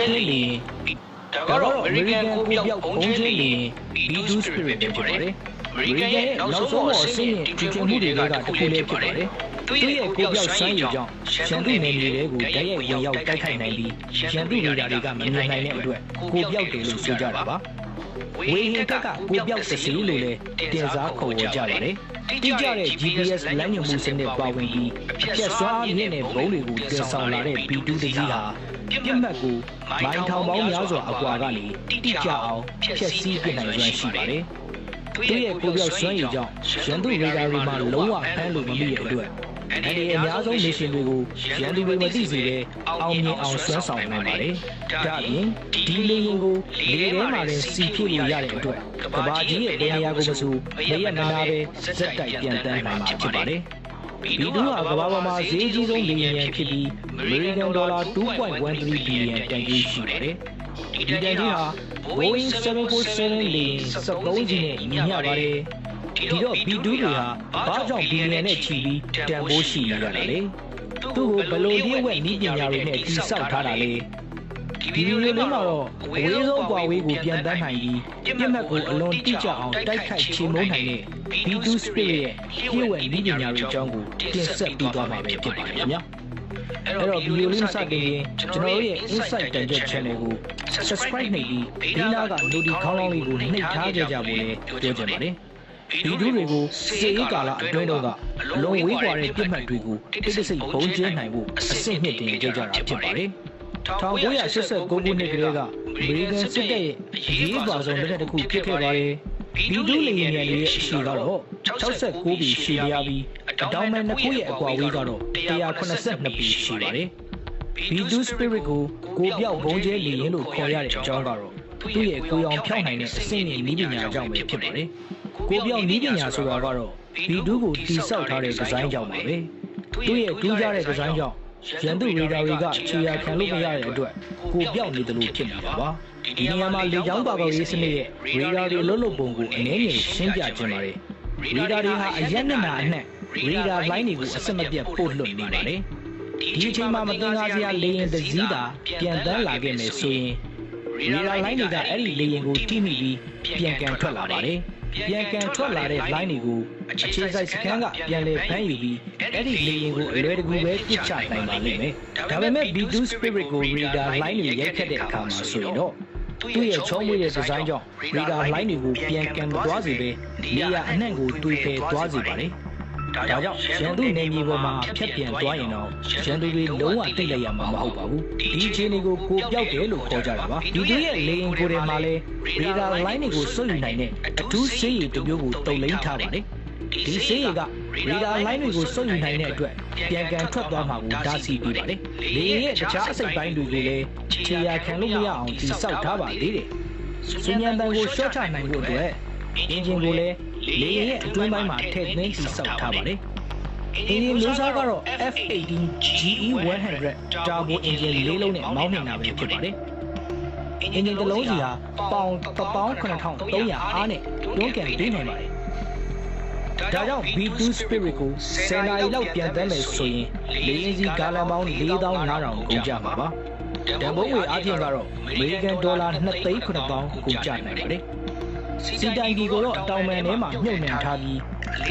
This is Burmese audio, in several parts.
ကျဲလေရင်ဒါကဒါတော့တော့ American American ကိုကိုပြောပြောက်က်ဘုံဘုံကျဲကျဲလေလေ B2 B2 spirit spirit ပဲပဲဖြစ်ဖြစ်ပါပါတတယ်ယ် American ရဲ့နောက်ဆုံးအဆင့်မြင့်တည်ကျွမှုတွေကတစ်ခုလေးဖြစ်ပါတယ်သူ့ရဲ့ကိုပြောက်ဆွမ်းရည်ကြောင့်ရှန်သူနယ်မြေတွေကိုတိုက်ရိုက်ဝင်ရောက်တိုက်ခိုက်နိုင်ပြီးရှန်သူဒေတာတွေကမမြင်နိုင်တဲ့အတွက်ကိုပြောက်တယ်လို့ဆိုကြတာပါဝေဟင်ကကကိုပြောက်သစီလို့လည်းတင်စားခေါ်ဝေါ်ကြပါတယ် တိကျတဲ့ GPS လမ်းညွှန်မှုစနစ်ပါဝင်ပြီးအပြတ်စွာမြင့်တဲ့ဘုံတွေကိုတင်ဆောင်လာတဲ့ B2 တကြီးဟာပြစ်မှတ်ကိုမိုင်းထောင်ပေါင်းများစွာအကွာကနေတိကျအောင်ဖျက်ဆီးပြနိုင်စွမ်းရှိပါတယ်။သူ့ရဲ့ကိုပြောက်စွမ်းရည်ကြောင့်ရန်သူရေဒါတွေမှာလုံးဝဖမ်းလို့မမိတဲ့အတွက် အဲဒီအများဆုံး mission တွေကိုရန်သူတွေမသိစေတဲ့အောင်မြင်အောင်ဆွမ်းဆောင်နိုင်ပါတယ်။ဒါ့အပြင်ဒီလေရင်ကိုလေထဲမှာလည်းစီဖြစ်လို့ရတဲ့အတွက်ကဘာကြီးရဲ့ဘယ်နေရာကိုမဆိုမရက်မနာပဲဇက်တိုက်ပြန်တန်းနိုင်မှာဖြစ်ပါတယ်။ဘီဒူဟာကမ္ဘာပေါ်မှာဈေးကြီးဆုံးလေယာဉ်ဖြစ်ပြီး American Dollar 2.13 billion တန်ကြီးရှိပါတယ်။ဒီတန်ကြီးဟာ Boeing 747လေယာဉ်73ကြီးနဲ့ညီမျှပါတယ်။ ဒီတော့ဘီဒူတွေဟာဘာကြောင့်ဘီလီယံနဲ့ချီပြီးတန်ဖိုးရှိနေရတာလဲ။သူ့ကိုဘယ်လိုလျှို့ဝှက်နည်းပညာတွေနဲ့တိစောက်ထားတာလဲ။ဒီဗီဒီယိုလေးမှာတော့အဝေးဆုံးကွာဝေးကိုပြန်တန်းနိုင်ပြီးပြစ်မှတ်ကိုအလွန်တိကျအောင်တိုက်ခိုက်ချေမှုန်းနိုင်တဲ့ B2 Spirit ရဲ့ပြည့်ဝနည်းပညာတွေအကြောင်းကိုတင်ဆက်ပေးသွားမှာပဲဖြစ်ပါတယ်ခင်ဗျာအဲ့တော့ဗီဒီယိုလေးမစတင်ရင်ကျွန်တော်တို့ရဲ့ Insight တန်ချက် Channel ကို Subscribe နှိပ်ပြီးဒီနားက Noti ခေါင်းလောင်းလေးကိုနှိပ်ထားကြကြဖို့လည်းပြောချင်ပါတယ်ဗီ ဒီယိုတွေကိုစေအေးကာလအတွင်းတော့ကအလွန်ဝေးကွာတဲ့ပြစ်မှတ်တွေကိုတိတိစိတ်ပုံကျဲနိုင်ဖို့အဆင့်မြင့်တင်ကြကြတာဖြစ်ပါတယ်1989ခုနှစ်ကလေးကအမေရိကန်စစ်တပ်ရဲ့အရေးပါဆုံးလက်နက်တစ်ခုဖြစ်ခဲ့ပါတယ်ဘီဒူးလေယာဉ်တွေရဲ့အရှိကတော့69ပြီရှည်ပြားပြီးအတောင်မဲ့နှစ်ခုရဲ့အကွာဝေးကတော့182ပြီရှိပါတယ်ဘီဒူးစပရစ်ကိုကိုပြောက်ဘုံကျဲလေယာဉ်လို့ခေါ်ရတဲ့အကြောင်းကတော့သူ့ရဲ့ကိုရောင်ဖြောင်းနိုင်တဲ့အဆင့်မြင့်နည်းပညာကြောင့်ပဲဖြစ်ပါတယ် ကိုပြောက်နည်းပညာဆိုတာကတော့ဘီဒူးကိုတိစောက်ထားတဲ့ဒီဇိုင်းကြောင့်ပါပဲသူ့ရဲ့ထူးခြားတဲ့ဒီဇိုင်းကြောင့်ရန်သူရေဒါတွေကခြေရာခံလို့မရတဲ့အတွက်ကိုပြောက်နေတယ်လို့ဖြစ်နေတာပါဒီနေရာမှာလေကြောင်းပါကောက်ရေးစနစ်ရဲ့ရေဒါတွေလွတ်လွတ်ပုံကိုအနည်းငယ်ရှင်းပြခြင်းပါတယ်ရေဒါတွေဟာအရက်နဲ့နာအနှံ့ရေဒါလိုင်းတွေကိုအဆက်မပြတ်ပို့လွှတ်နေပါတယ်ဒီအချိန်မှာမတင်ကားစရာလေရင်တစ်စီးသာပြန်တန်းလာခဲ့မယ်ဆိုရင်ရေဒါလိုင်းတွေကအဲ့ဒီလေရင်ကိုတိမိပြီးပြန်ကန်ထွက်လာပါတယ် ပြန်ကန်ထွက်လာတဲ့ line တွေကိုအခြေစိုက်စကန်ကပြန်လဲဖမ်းယူပြီးအဲ့ဒီလေရင်ကိုအလွယ်တကူပဲပြစ်ချနိုင်ပါလိမ့်မယ်ဒါပေမဲ့ B2 Spirit ကို reader line တွေရိုက်ခတ်တဲ့အခါမှာဆိုရင်တော့သူ့ရဲ့ချောမွေ့တဲ့ဒီဇိုင်းကြောင့် reader line တွေကိုပြန်ကန်မသွားစေပဲနေရာအနှံ့ကိုတွေးဖယ်သွားစေပါတယ် ဒါကြောင့်ရန်သူနေမြေပေါ်မှာဖြတ်ပြန်သွားရင်တော့ရန်သူတွေလုံးဝတိတ်လိုက်ရမှာမဟုတ်ပါဘူးဒီအခြေအနေကိုကိုပြောက်တယ်လို့ခေါ်ကြတာပါဒီသူရဲ့လေရင်ကိုယ်ထဲမှာလဲ radar line တွေကိုစွန့်ယူနိုင်တဲ့အထူးဆေးရည်တစ်မျိုးကိုတုံလိမ့်ထားပါတယ်ဒီဆေးရည်က radar line တွေကိုစွန့်ယူနိုင်တဲ့အတွက်ပြန်ကန်ထွက်သွားမှာကိုဒါစီပေးပါတယ်လေရင်ရဲ့တခြားအစိတ်ပိုင်းတွေကိုလည်းခြေရာခံလို့မရအောင်တိစောက်ထားပါသေးတယ်စဉ္ညာတန်ကိုရှော့ချနိုင်ဖို့အတွက်အင်ဂျင်ကိုလည်း လေရင်ရဲ့အတွင်းပိုင်းမှာထည့်သွင်းတိစောက်ထားပါတယ်အင်ဂျင်မျိုးစားကတော့ F18 GE100 Turbo Engine လေးလုံးနဲ့မောင်းနေတာပဲဖြစ်ပါတယ်။အင်ဂျင်တစ်လုံးစီဟာပေါင်19300အားနဲ့တွန်းကန်ပေးနိုင်ပါတယ်။ဒါကြောင့် B2 Spirit ကို10နာရီလောက်ပြန်တမ်းမယ်ဆိုရင်လေရင်စီဂါလန်ပေါင်း4500ကုန်ကြမှာပါ။တန်ဖိုးငွေအားဖြင့်ကတော့ American Dollar 2,9000ကုန်ကြနိုင်ပါတယ်။ စီတိုင်ဒီကိုတော့တောင်ပန်ထဲမှာမြုပ်နှံထားပြီး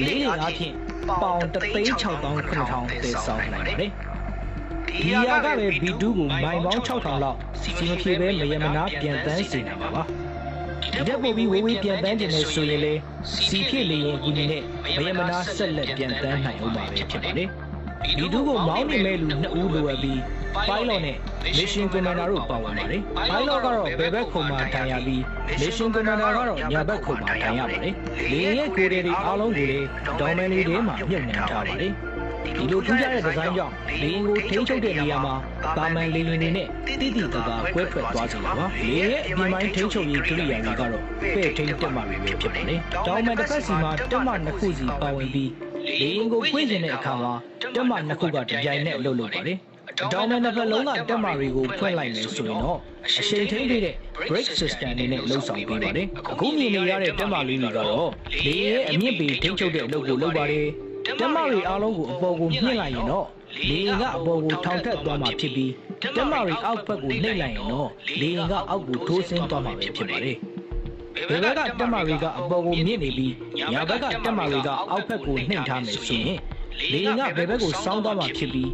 လေးတွေအားဖြင့်ပေါင်3,600,000တည်ဆောင်နိုင်ပါတယ်။ဒီရာကပဲ B2 ကိုမိုင်ပေါင်း6,000လောက်စီမဖြေပဲမယမနာပြန်တန်းစေနိုင်ပါပါ။ဒီတက်ပို့ပြီးဝေးဝေးပြန်တန်းခြင်းနဲ့ဆိုရင်လေစီဖြစ်လေရင်ဒီနဲ့မယမနာဆက်လက်ပြန်တန်းနိုင်အောင်ပါပဲဖြစ်ပါတယ်။ B2 ကိုမောင်းနေမဲ့လူနှစ်ဦးလိုအပ်ပြီး pilot နဲ့ mission commander တို့ပါဝင်ပါတယ်။ pilot ကတော့ဘယ်ဘက်ခုံမှာထိုင်ရပြီး mission commander ကတော့ညာဘက်ခုံမှာထိုင်ရပါတယ်။လေရဲ့ကိုယ်တွေအားလုံးကိုလည်းဒေါ်မန်လေးတွေမှာမြုပ်နှံထားပါတယ်။ဒီလိုထူးခြားတဲ့ဒီဇိုင်းကြောင့်လေရင်ကိုထိန်းချုပ်တဲ့နေရာမှာပါမန်လေရင်တွေနဲ့တိတိတကာကွဲထွက်သွားစေပါပါ။လေရဲ့အပြင်ပိုင်းထိန်းချုပ်ရေးကိရိယာတွေကတော့ပဲ့ထိန်းတက်မှတွေပဲဖြစ်ပါတယ်။ဒေါ်မန်တစ်ဖက်စီမှာတက်မှနှစ်ခုစီပါဝင်ပြီးလေရင်ကိုဖွင့်ခြင်းတဲ့အခါမှာတက်မှနှစ်ခုကတပြိုင်နက်အလုပ်လုပ်ပါတယ်။ ဒေါ်မန်တစ်ဖက်လုံးကတက်မှတွေကိုဖွင့်လိုက်မယ်ဆိုရင်တော့အချိန်ထိန်းပေးတဲ့ brake system တွေနဲ့လှုပ်ဆောင်ပေးပါတယ်။အခုမြင်နေရတဲ့တက်မှလေးတွေကတော့လေရဲ့အမြင့်ပေထိန်းချုပ်တဲ့အလုပ်ကိုလုပ်ပါတယ်။တက်မတွေအားလုံးကိုအပေါ်ကိုမြင့်လိုက်ရင်တော့လေယာဉ်ကအပေါ်ကိုထောင်ထက်သွားမှာဖြစ်ပြီးတက်မရီအောက်ဘက်ကိုနှိပ်လိုက်ရင်တော့လေယာဉ်ကအောက်ကိုထိုးဆင်းသွားမှာပဲဖြစ်ပါတယ်ဘယ်ဘက်ကတက်မရီကအပေါ်ကိုမြင့်နေပြီးညာဘက်ကတက်မရီကအောက်ဘက်ကိုနှိပ်ထားမယ်ဆိုရင်လေယာဉ်ကဘယ်ဘက်ကိုစောင်းသွားမှာဖြစ်ပြီး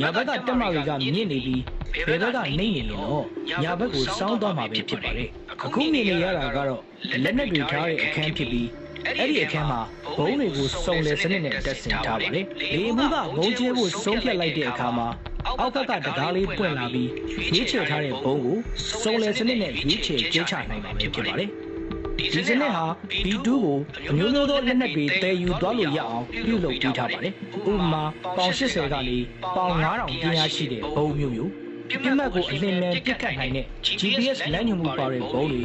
ညာဘက်ကတက်မရီကမြင့်နေပြီးဘယ်ဘက်ကနှိပ်နေရင်တော့ညာဘက်ကိုစောင်းသွားမှာပဲဖြစ်ပါတယ်အခုမြင်နေရတာကတော့လက်နက်တွေထားတဲ့အခန်းဖြစ်ပြီးအဲ့ဒီအခန်းမှာဘုံတွေကိုစုံလည်စနစ်နဲ့တက်ဆင်ထားပါတယ်။လေမှုကဘုံကျဲဖို့ဆုံးဖြတ်လိုက်တဲ့အခါမှာအောက်ဘက်ကတကားလေးပွင့်လာပြီးရွေးချယ်ထားတဲ့ဘုံကိုစုံလည်စနစ်နဲ့ရွေးချယ်ကျဲချနိုင်မှာဖြစ်ပါတယ်။ ဒီစနစ်ဟာ B2 ကိုအမျိုးမျိုးသောလက်နက်တွေတည်ယူသွားလို့ရအောင်ပြုလုပ်ပေးထားပါတယ်။ဥပမာပေါင်80ကနေပေါင်9000ပြင်းရရှိတဲ့ဘုံမျိုးမျိုးပြစ်မှတ်ကိုအလင်းနဲ့ပြစ်ခတ်နိုင်တဲ့ GPS လမ်းညွှန်မှုပါတဲ့ဘုံတွေ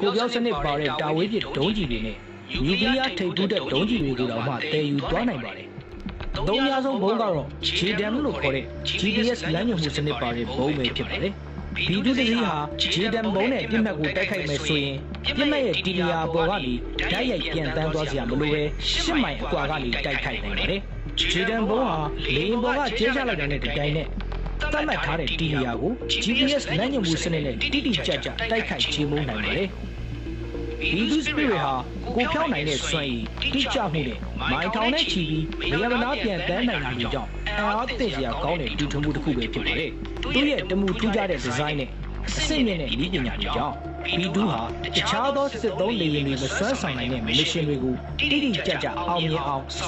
ကိုပြောင်းစနစ်ပါတဲ့တာဝေးပစ်ဒုံးကျည်တွေနဲ့နျူကလ িয়ার ထိပ်တူးတဲ့ဒုံးကျည်တွေကိုတော့မှတည်ယူသွားနိုင်ပါတယ်။သုံးများဆုံးဘုံကတော့ JDAM လို့ခေါ်တဲ့ GPS လမ်းညွှန်မှုစနစ်ပါတဲ့ဘုံပဲဖြစ်ပါတယ်။ B2 တစီးဟာ JDAM ဘုံနဲ့ပြစ်မှတ်ကိုတိုက်ခိုက်မယ်ဆိုရင်ပြစ်မှတ်ရဲ့တီလီယာပေါ်ကနေဓာတ်ရိုက်ပြန်တန်းသွားစရာမလိုပဲရှစ်မိုင်အကွာကနေတိုက်ခိုက်နိုင်ပါတယ်။ JDAM ဘုံဟာလေယာဉ်ပေါ်ကကျဲချလိုက်တဲ့ဒီတိုင်းနဲ့သတ်မှတ်ထားတဲ့တီလီယာကို GPS လမ်းညွှန်မှုစနစ်နဲ့တိတိကျကျတိုက်ခိုက်ချေမှုန်းနိုင်ပါတယ်။ B2 Spirit ဟာကိုဖြောင်းနိုင်တဲ့စွမ်းရည်တိကျမှုနဲ့မိုင်ထောင်နဲ့ချီပြီးနေရာမနာပြန်တန်းနိုင်တာမျိုးကြောင့် အားသိစရာကောင်းတဲ့တူထွန်းမှုတစ်ခုပဲဖြစ်ပါတယ်။သူ့ရဲ့တမှုထူးခြားတဲ့ဒီဇိုင်းနဲ့အဆင့်မြင့်တဲ့နည်းပညာတွေကြောင့် B2 ဟာတခြားသောစစ်သုံးလေယာဉ်တွေမစွမ်းဆောင်နိုင်တဲ့မစ်ရှင်တွေကိုတိတိကျကျအောင်မြင်အောင်